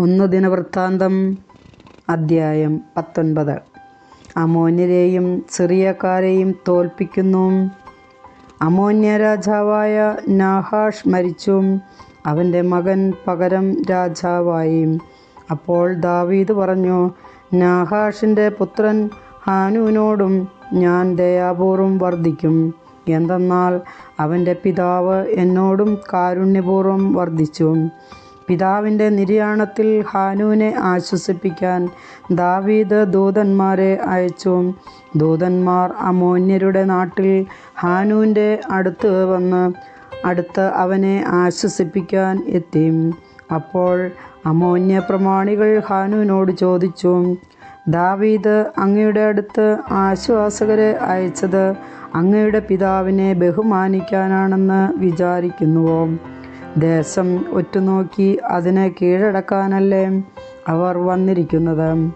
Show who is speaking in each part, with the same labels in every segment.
Speaker 1: ഒന്ന് ദിനവൃത്താന്തം അദ്ധ്യായം പത്തൊൻപത്. അമോന്യരെയും സിറിയക്കാരെയും തോൽപ്പിക്കുന്നു. അമോന്യ രാജാവായ നാഹാഷ് മരിച്ചു. അവന്റെ മകൻ പകരം രാജാവായി. അപ്പോൾ ദാവീദ് പറഞ്ഞു നാഹാഷിന്റെ പുത്രൻ ഹാനൂനോടും ഞാൻ ദയാപൂർവം വർദ്ധിക്കും. എന്തെന്നാൽ അവന്റെ പിതാവ് എന്നോടും കാരുണ്യപൂർവം വർദ്ധിച്ചു. പിതാവിന്റെ നിര്യാണത്തിൽ ഹാനൂനെ ആശ്വസിപ്പിക്കാൻ ദാവീദ് ദൂതന്മാരെ അയച്ചു. ദൂതന്മാർ അമോന്യരുടെ നാട്ടിൽ ഹാനൂന്റെ അടുത്ത് വന്ന് അടുത്ത് അവനെ ആശ്വസിപ്പിക്കാൻ എത്തി. അപ്പോൾ അമോന്യ പ്രമാണികൾ ഹാനൂനോട് ചോദിച്ചു ദാവീദ് അങ്ങയുടെ അടുത്ത് ആശ്വാസകരെ അയച്ചത് അങ്ങയുടെ പിതാവിനെ ബഹുമാനിക്കാനാണെന്ന് വിചാരിക്കുന്നുവോ? ദേശം ഒറ്റുനോക്കി അതിനെ കീഴടക്കാനല്ലേ അവർ വന്നിരിക്കുന്നത്.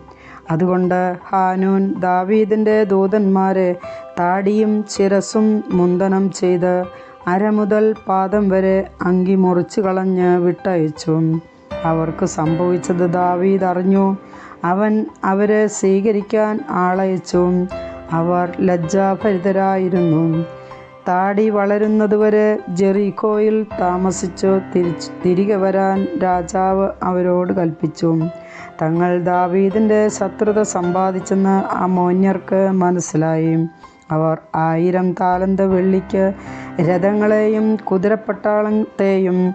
Speaker 1: അതുകൊണ്ട് ഹാനൂൻ ദാവീദിന്റെ ദൂതന്മാരെ താടിയും ശിരസും മുന്തനം ചെയ്ത് അര മുതൽ പാദം വരെ അങ്കി മുറിച്ചു കളഞ്ഞ് വിട്ടയച്ചു. അവർക്ക് സംഭവിച്ചത് ദാവീദ് അറിഞ്ഞു. അവൻ അവരെ സ്വീകരിക്കാൻ ആളയച്ചു. അവർ ലജ്ജാഭരിതരായിരുന്നു. താടി വളരുന്നതുവരെ ജെറീക്കോയിൽ താമസിച്ചു തിരിച്ച് തിരികെ വരാൻ രാജാവ് അവരോട് കൽപ്പിച്ചു. തങ്ങൾ ദാവീദിന്റെ ശത്രുത സമ്പാദിച്ചെന്ന് അമോന്യർക്ക് മനസ്സിലായി. അവർ ആയിരം താലന്ത് വെള്ളിക്ക് രഥങ്ങളെയും കുതിരപ്പട്ടാളത്തെയും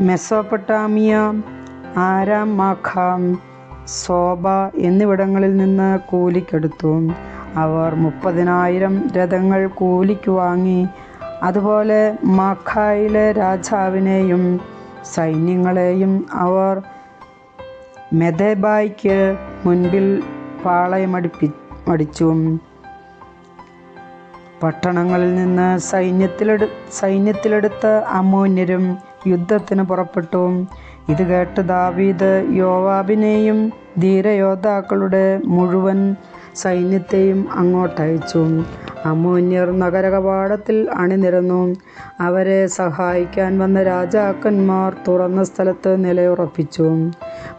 Speaker 1: മെസ്സോപ്പൊട്ടാമിയ ആരാം മാഖാം സോബ എന്നിവിടങ്ങളിൽ നിന്ന് കൂലിക്കെടുത്തു. അവർ മുപ്പതിനായിരം രഥങ്ങൾ കൂലിക്ക് വാങ്ങി അതുപോലെ മാഖായിലെ രാജാവിനെയും സൈന്യങ്ങളെയും അവർ മെദേബായ്ക്ക് മുൻപിൽ പാളയമടിപ്പി അടിച്ചു പട്ടണങ്ങളിൽ നിന്ന് സൈന്യത്തിലെടു സൈന്യത്തിലെടുത്ത അമോന്യരും യുദ്ധത്തിന് പുറപ്പെട്ടു. ഇത് കേട്ട് ദാവീദ് യോവാബിനെയും ധീരയോദ്ധാക്കളുടെ മുഴുവൻ സൈന്യത്തെയും അങ്ങോട്ടയച്ചു. അമോന്യർ നഗരകവാടത്തിൽ അണിനിരന്നു. അവരെ സഹായിക്കാൻ വന്ന രാജാക്കന്മാർ തുറന്ന സ്ഥലത്ത് നിലയുറപ്പിച്ചു.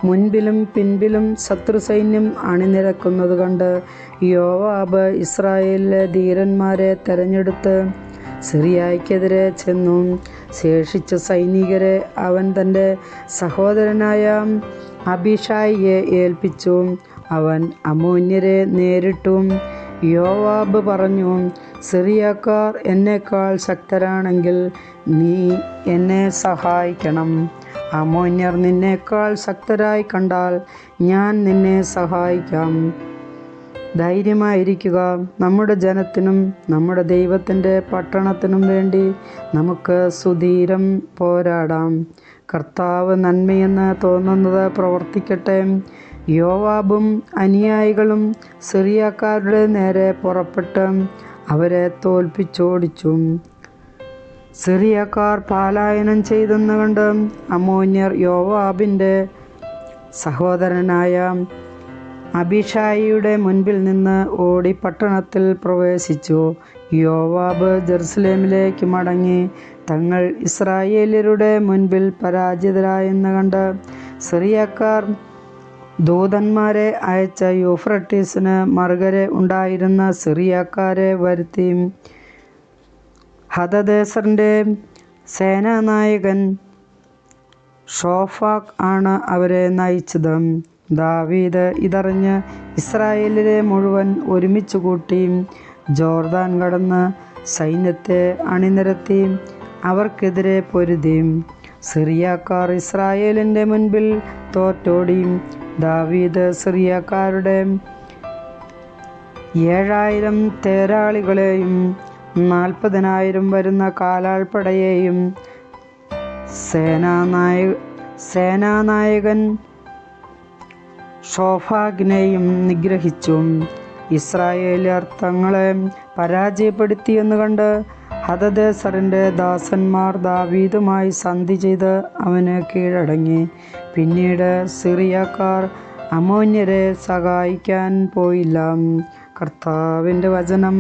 Speaker 1: മുൻപിലും പിൻപിലും ശത്രുസൈന്യം അണിനിരക്കുന്നത് കണ്ട് യോവാബ് ഇസ്രായേലിലെ ധീരന്മാരെ തെരഞ്ഞെടുത്ത് സിറിയായ്ക്കെതിരെ ചെന്നു. ശേഷിച്ച സൈനികരെ അവൻ തന്റെ സഹോദരനായ അഭിഷായിയെ ഏൽപ്പിച്ചു. അവൻ അമോന്യരെ നേരിട്ടും യോവാബ് പറഞ്ഞു സിറിയക്കാർ എന്നേക്കാൾ ശക്തരാണെങ്കിൽ നീ എന്നെ സഹായിക്കണം. അമോന്യർ നിന്നേക്കാൾ ശക്തരായി കണ്ടാൽ ഞാൻ നിന്നെ സഹായിക്കാം. ധൈര്യമായിരിക്കുക. നമ്മുടെ ജനത്തിനും നമ്മുടെ ദൈവത്തിന്റെ പട്ടണത്തിനും വേണ്ടി നമുക്ക് സുധീരം പോരാടാം. കർത്താവ് നന്മയെന്ന് തോന്നുന്നത് പ്രവർത്തിക്കട്ടെ. യോവാബും അനുയായികളും സിറിയക്കാരുടെ നേരെ പുറപ്പെട്ട് അവരെ തോൽപ്പിച്ചോടിച്ചു സിറിയക്കാർ പാലായനം ചെയ്തെന്ന് കണ്ട് അമോന്യർ യോവാബിന്റെ സഹോദരനായ അഭിഷായിയുടെ മുൻപിൽ നിന്ന് ഓടി പട്ടണത്തിൽ പ്രവേശിച്ചു. യോവാബ് ജെറുസലേമിലേക്ക് മടങ്ങി തങ്ങൾ ഇസ്രായേലരുടെ മുൻപിൽ പരാജിതരായെന്ന് കണ്ട് സിറിയക്കാർ ദൂതന്മാരെ അയച്ച യൂഫ്രട്ടീസിന് മറുകരെ ഉണ്ടായിരുന്ന സിറിയക്കാരെ വരുത്തി. ഹതദേസറിന്റെ സേനാനായകൻ ഷോഫാക്ക് ആണ് അവരെ നയിച്ചത്. ദാവീദ് ഇതറിഞ്ഞ് ഇസ്രായേലിലെ മുഴുവൻ ഒരുമിച്ച് കൂട്ടി ജോർദാൻ കടന്ന് സൈന്യത്തെ അണിനിരത്തി അവർക്കെതിരെ പൊരുതി. സിറിയക്കാർ ഇസ്രായേലിന്റെ മുൻപിൽ തോറ്റോടി. ദാവീദ് സിറിയക്കാരുടെ ഏഴായിരം തേരാളികളെയും നാൽപ്പതിനായിരം വരുന്ന കാലാൾപ്പടയെയും സേനാനായ സേനാനായകൻ ഷോഫാഗിനെയും നിഗ്രഹിച്ചു ഇസ്രായേലിയർ തങ്ങളെ പരാജയപ്പെടുത്തിയെന്ന് കണ്ട് ഹദദേസറിന്റെ ദാസന്മാർ ദാവീദുമായി സന്ധി ചെയ്ത് അവന് കീഴടങ്ങി. പിന്നീട് സിറിയക്കാർ അമോന്യരെ സഹായിക്കാൻ പോയില്ല. കർത്താവിന്റെ വചനം.